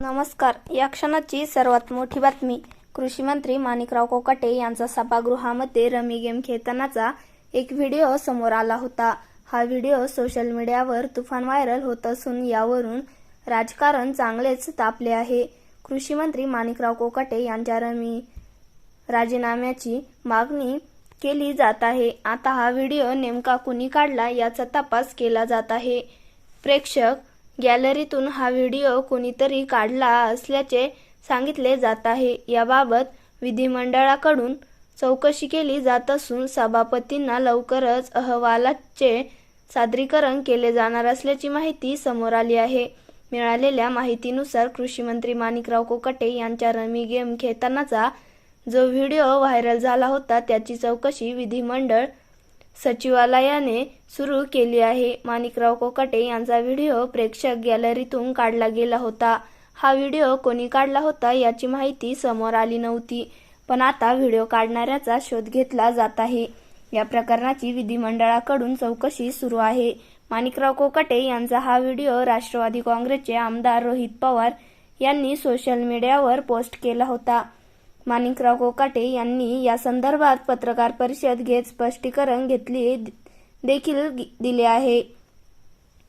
नमस्कार. या क्षणाची सर्वात मोठी बातमी. कृषी मंत्री माणिकराव कोकाटे यांचा सभागृहामध्ये रमी गेम खेळतानाचा एक व्हिडिओ समोर आला होता. हा व्हिडिओ सोशल मीडियावर तुफान व्हायरल होत असून यावरून राजकारण चांगलेच तापले आहे. कृषी मंत्री माणिकराव कोकाटे यांच्या रमी राजीनाम्याची मागणी केली जात आहे. आता हा व्हिडिओ नेमका कुणी काढला याचा तपास केला जात आहे. प्रेक्षक गॅलरीतून हा व्हिडिओ कुणीतरी काढला असल्याचे सांगितले जात आहे. याबाबत विधिमंडळाकडून चौकशी केली जात असून सभापतींना लवकरच अहवालाचे सादरीकरण केले जाणार असल्याची माहिती समोर आली आहे. मिळालेल्या माहितीनुसार कृषी मंत्री माणिकराव कोकटे यांच्या रमी गेम खेळतानाचा जो व्हिडिओ व्हायरल झाला होता त्याची चौकशी विधिमंडळ सचिवालयाने सुरू केली आहे. माणिकराव कोकाटे यांचा व्हिडिओ प्रेक्षक गॅलरीतून काढला गेला होता. हा व्हिडिओ कोणी काढला होता याची माहिती समोर आली नव्हती. पण आता व्हिडिओ काढणाऱ्याचा शोध घेतला जात आहे. या प्रकरणाची विधिमंडळाकडून चौकशी सुरू आहे. माणिकराव कोकाटे यांचा हा व्हिडिओ राष्ट्रवादी काँग्रेसचे आमदार रोहित पवार यांनी सोशल मीडियावर पोस्ट केला होता. माणिकराव कोकाटे यांनी या संदर्भात पत्रकार परिषद घेत स्पष्टीकरण घेतली देखील दिले आहे.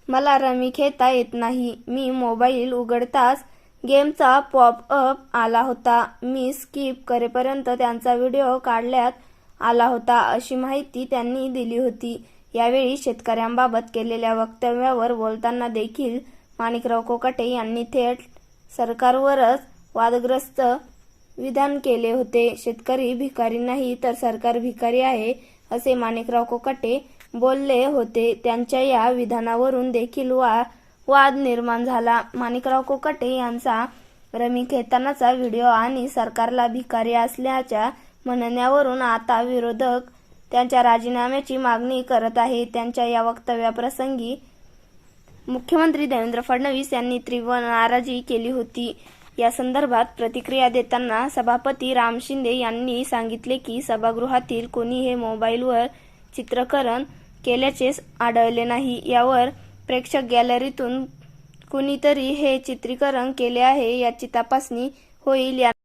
मला रमी खेळता येत नाही. मी मोबाईल उघडताच गेमचा पॉप अप आला होता. मी स्किप करेपर्यंत त्यांचा व्हिडिओ काढण्यात आला होता अशी माहिती त्यांनी दिली होती. यावेळी शेतकऱ्यांबाबत केलेल्या वक्तव्यावर बोलताना देखील माणिकराव कोकाटे यांनी थेट सरकारवरच वादग्रस्त विधान केले होते. शेतकरी भिकारी नाही तर सरकार भिकारी आहे असे माणिकराव कोकाटे बोलले होते. त्यांच्या या विधानावरून देखील वा वाद निर्माण झाला. माणिकराव कोकाटे यांचा रमी खेतानाचा व्हिडिओ आणि सरकारला भिकारी असल्याच्या म्हणण्यावरून आता विरोधक त्यांच्या राजीनाम्याची मागणी करत आहे. त्यांच्या या वक्तव्याप्रसंगी मुख्यमंत्री देवेंद्र फडणवीस यांनी तीव्र नाराजी केली होती. या संदर्भात प्रतिक्रिया देताना सभापती राम शिंदे यांनी सांगितले की सभागृहातील कोणी हे मोबाईलवर चित्रकरण केल्याचे आढळले नाही. यावर प्रेक्षक गॅलरीतून कुणीतरी हे चित्रीकरण केले आहे याची तपासणी होईल या